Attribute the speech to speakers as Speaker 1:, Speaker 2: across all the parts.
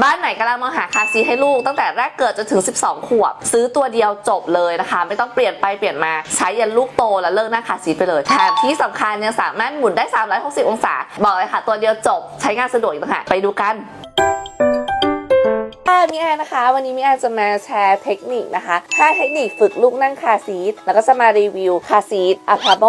Speaker 1: บ้านไหนกำลังมองหาคาซีให้ลูกตั้งแต่แรกเกิดจนถึง 12 ขวบ ซื้อตัวเดียวจบเลยนะคะ ไม่ต้องเปลี่ยนไปเปลี่ยนมาใช้ยันลูกโตแล้วเลิกหน้าคาซีไปเลยแถมที่สำคัญยังสามารถหมุนได้ 360 องศา บอกเลยค่ะ ตัวเดียวจบใช้งานสะดวกอีกต่างหากไปดูกัน มีแอนนะคะ วันนี้มีแอนจะมาแชร์เทคนิคนะคะ 5 เทคนิคฝึกลูกนั่งคาซีทแล้วก็จะมารีวิวคาซีทอะพาโม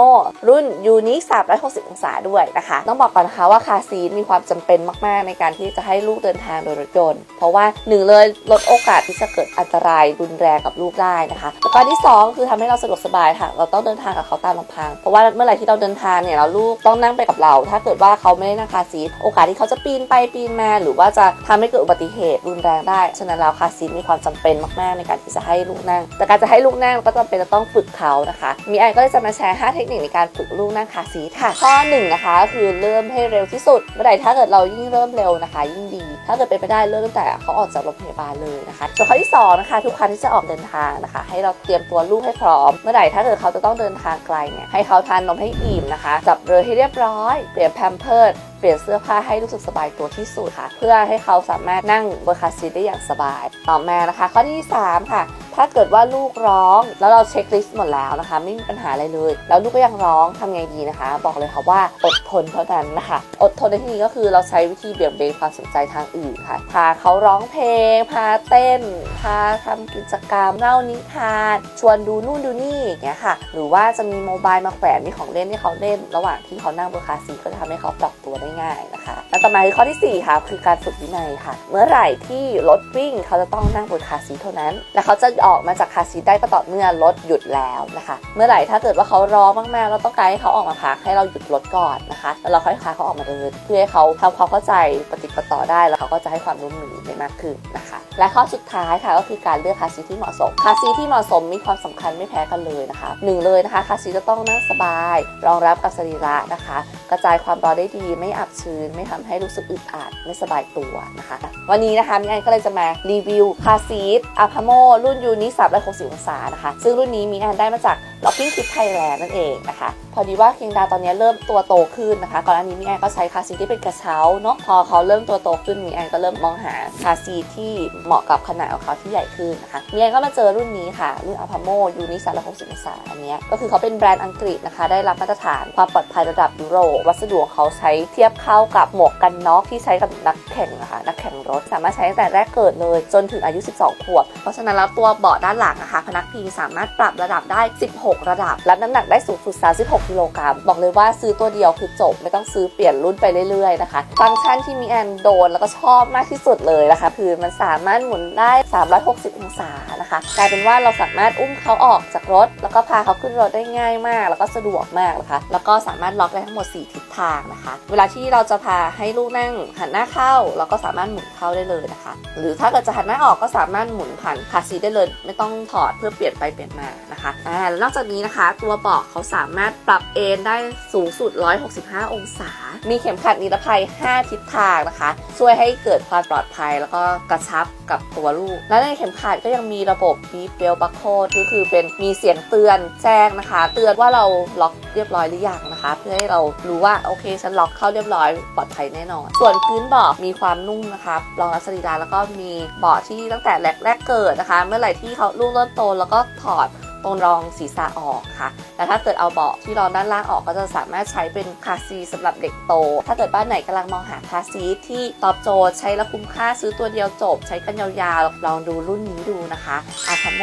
Speaker 1: รุ่นยูนิค360 องศาด้วยนะคะ ต้องบอกก่อนนะคะว่าคาซีทมีความจำเป็นมาก ๆ ในการที่จะให้ลูกเดินทางโดยรถยนต์ เพราะว่าหนึ่งเลยลดโอกาสที่จะเกิดอันตรายรุนแรงกับลูกได้นะคะแล้วก็ที่สองคือทำให้เราสะดวกสบายค่ะ เราต้องเดินทางกับเขาตามลำพัง เพราะว่าเมื่อไหร่ที่เราเดินทางเนี่ยเราลูกต้องนั่งไปกับเรา ถ้าเกิดว่าเขาไม่ได้นั่งคาซีทโอกาสที่เขาจะปีนไปปีนมาหรือว่าจะทำให้เกิดอุบัติเหตุรุนแรงได้ฉะนั้นแล้วคาร์ซีทมีความจำเป็นมากๆในการที่จะให้ลูกนั่ง แต่การจะให้ลูกนั่งก็จำเป็นจะต้องฝึกเขานะคะ มีแอก็เลยจะมาแชร์ 5 เทคนิคในการฝึกลูกนั่งคาซีทค่ะ ข้อหนึ่งนะคะคือเริ่มให้เร็วที่สุด เมื่อไหร่ถ้าเกิดเรายิ่งเริ่มเร็วนะคะ ยิ่งดี ถ้าเกิดเป็นไปได้เริ่มตั้งแต่เขาออกจากโรงพยาบาลเลยนะคะส่วนข้อที่สองนะคะทุกครั้งที่จะออกเดินทางนะคะ ให้เราเตรียมตัวลูกให้พร้อม เมื่อไหร่ถ้าเกิดเขาจะต้องเดินทางไกลเนี่ยให้เขาทานนมให้อิ่มนะคะจับเรือให้เรียบร้อยเปลี่ยนแพมเพิร์ด ปลี่ยนเสื้อผ้าให้รู้สึกสบายตัวที่สุดค่ะ เพื่อให้เขาสามารถนั่งบนคาร์ซีทได้อย่างสบาย ต่อมานะคะ ข้อที่ 3 ค่ะ ถ้าเกิดว่าลูกร้องแล้วเราเช็คลิสต์หมดแล้วนะคะ ไม่มีปัญหาอะไรเลย แล้วลูกก็ยังร้องทำไงดีนะคะ บอกเลยค่ะว่าอดทนเท่านั้นนะคะ อดทนในที่นี้ก็คือเราใช้วิธีเบี่ยงเบนความสนใจทางอื่นค่ะ พาเขาร้องเพลง พาเต้น พาทำกิจกรรมเล่านิทาน ชวนดูนู่นดูนี่อย่างเงี้ยค่ะ หรือว่าจะมีโมบายมาแขวนมีของเล่นให้เขาเล่น ระหว่างที่เขานั่งบนคาซีก็จะทำให้เขาปรับตัวได้ง่ายนะคะแล้วต่อมาคือข้อที่ 4 ค่ะ คือการฝึกวินัยค่ะ เมื่อไหร่ที่รถวิ่งเขาจะต้องนั่งบนคาซีเท่านั้น และเขาจะออกมาจากคาซีทได้ก็ต่อเมื่อรถหยุดแล้วนะคะ เมื่อไหร่ถ้าเกิดว่าเขาร้องมากๆ เราต้องการให้เขาออกมาพักให้เราหยุดรถก่อนนะคะแล้วเราค่อยพาเขาออกมาเดินเพื่อให้เขาทำความเข้าใจปฏิประต่อได้แล้วเขาก็จะให้ความร่วมมือได้มากขึ้นนะคะ และข้อสุดท้ายค่ะก็คือการเลือกคาซีทที่เหมาะสม คาซีทที่เหมาะสมมีความสำคัญไม่แพ้กันเลยนะคะหนึ่งเลยนะคะคาซีทจะต้องนั่งสบาย รองรับกับสรีระนะคะ กระจายความร้อนได้ดีไม่อับชื้น ไม่ทำให้รู้สึกอึดอัดไม่สบายตัวนะคะ วันนี้นะคะมีอันก็เลยจะมารีวิวคาซีทอาพาโมรุ่นยูนิสับและ60 องศานะคะ ซึ่งรุ่นนี้มีอันได้มาจาก Locking Kit Thailand นั่นเองนะคะ พอดีว่าคียงดาตอนนี้เริ่มตัวโตขึ้นนะคะ ก่อนหน้านี้มีแอนก็ใช้คาซีที่เป็นกระเช้าเนาะพอเขาเริ่มตัวโตขึ้นมีแอนก็เริ่มมองหาคาซีที่เหมาะกับขนาดของเขาที่ใหญ่ขึ้นนะคะมีแอนก็มาเจอรุ่นนี้ค่ะ รุ่นอาพาโมยูนิสันละ60องศาอันนี้ก็คือเขาเป็นแบรนด์อังกฤษนะคะ ได้รับมาตรฐานความปลอดภัยระดับยุโรปวัสดุของเขาใช้เทียบเข้ากับหมวกกันน็อกที่ใช้กับนักแข่งนะคะนักแข่งรถสามารถใช้ตั้งแต่แรกเกิดเลยจนถึงอายุ 12 ขวบ เพราะฉะนั้นแล้วตัวเบาะด้านหลังนะคะพนักพิงสามารถปรับระดับได้ 16ระดับ รับน้ำหนักได้สูงสุด 36 กิโลกรัม บอกเลยว่าซื้อตัวเดียวคือจบ ไม่ต้องซื้อเปลี่ยนรุ่นไปเรื่อยๆนะคะ ฟังก์ชันที่มีแอนโดนแล้วก็ชอบมากที่สุดเลยนะคะ คือมันสามารถหมุนได้ 360 องศานะคะ กลายเป็นว่าเราสามารถอุ้มเขาออกจากรถ แล้วก็พาเขาขึ้นรถได้ง่ายมาก แล้วก็สะดวกมากนะคะ แล้วก็สามารถล็อกได้ทั้งหมด 4 ทิศ ทางนะคะ เวลาที่เราจะพาให้ลูกนั่งหันหน้าเข้าเราก็สามารถหมุนเข้าได้เลยนะคะ หรือถ้าเกิดจะหันหน้าออกก็สามารถหมุนผ่านคาซีได้เลย ไม่ต้องถอดเพื่อเปลี่ยนไปเปลี่ยนมานะคะอ่าแล้วนอกจากนี้นะคะ ตัวเบาะเขาสามารถปรับเอนได้สูงสุด 165 องศา มีเข็มขัดนิรภัย 5 ทิศทางนะคะ ช่วยให้เกิดความปลอดภัยแล้วก็กระชับกับตัวลูก และในเข็มขัดก็ยังมีระบบ beep bell buckle ก็คือเป็นมีเสียงเตือนแจ้งนะคะ เตือนว่าเราล็อกเรียบร้อยหรือยัง เพื่อให้เรารู้ว่าโอเคฉันล็อกเข้าเรียบร้อยปลอดภัยแน่นอน ส่วนพื้นเบาะมีความนุ่มนะคะรองรับสรีระแล้วก็มีเบาะที่ตั้งแต่แรกแรกเกิดนะคะ เมื่อไหร่ที่เขาลูกเริ่มโตแล้วก็ถอด ตรงรองศีรษะออกค่ะ แต่ถ้าเกิดเอาเบาะที่รองด้านล่างออกก็จะสามารถใช้เป็นคาซีทสำหรับเด็กโต ถ้าเกิดบ้านไหนกำลังมองหาคาซีที่ตอบโจทย์ใช้แล้วคุ้มค่าซื้อตัวเดียวจบ ใช้กันยาวๆ ลองดูรุ่นนี้ดูนะคะอาคาโม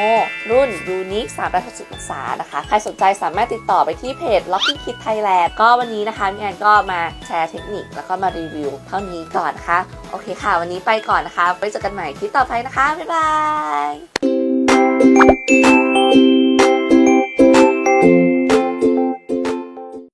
Speaker 1: รุ่นยูนิค360องศานะคะ ใครสนใจสามารถติดต่อไปที่เพจ Lucky Kid Thailand ก็วันนี้นะคะมีแอนก็มาแชร์เทคนิคแล้วก็มารีวิวเท่านี้ก่อนนะคะโอเคค่ะ วันนี้ไปก่อนนะคะไว้เจอกันใหม่คลิปต่อไปนะคะ บ๊ายบาย Thank you.